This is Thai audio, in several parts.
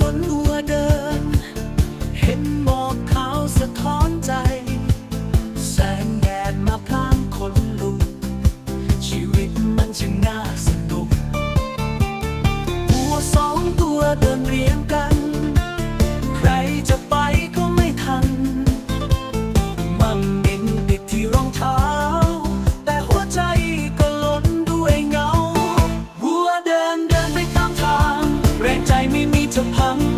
นนวัวเดิน เห็นหมอกขาวสะท้อนใจ แสงแดดมาพลางคนลุก ชีวิตมันจึงน่าสนุก หัวสองตัวเดินเรียงกัน จะพัง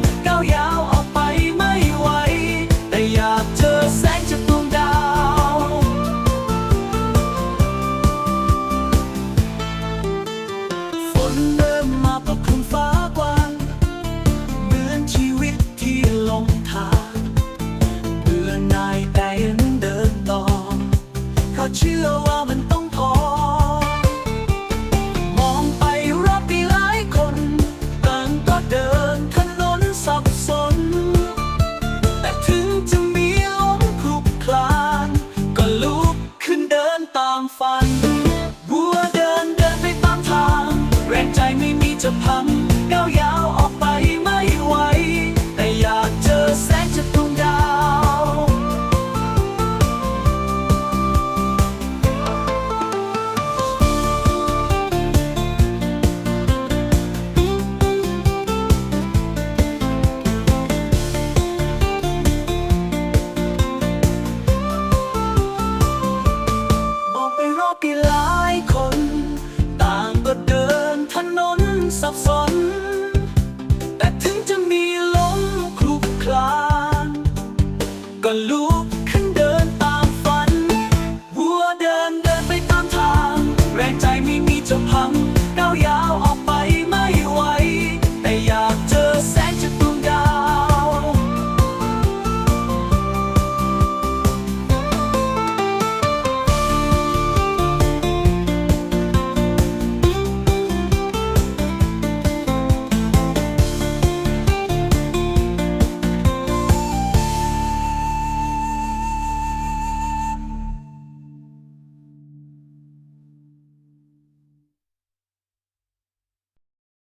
ไม่มีจะพังเก้าอย่าง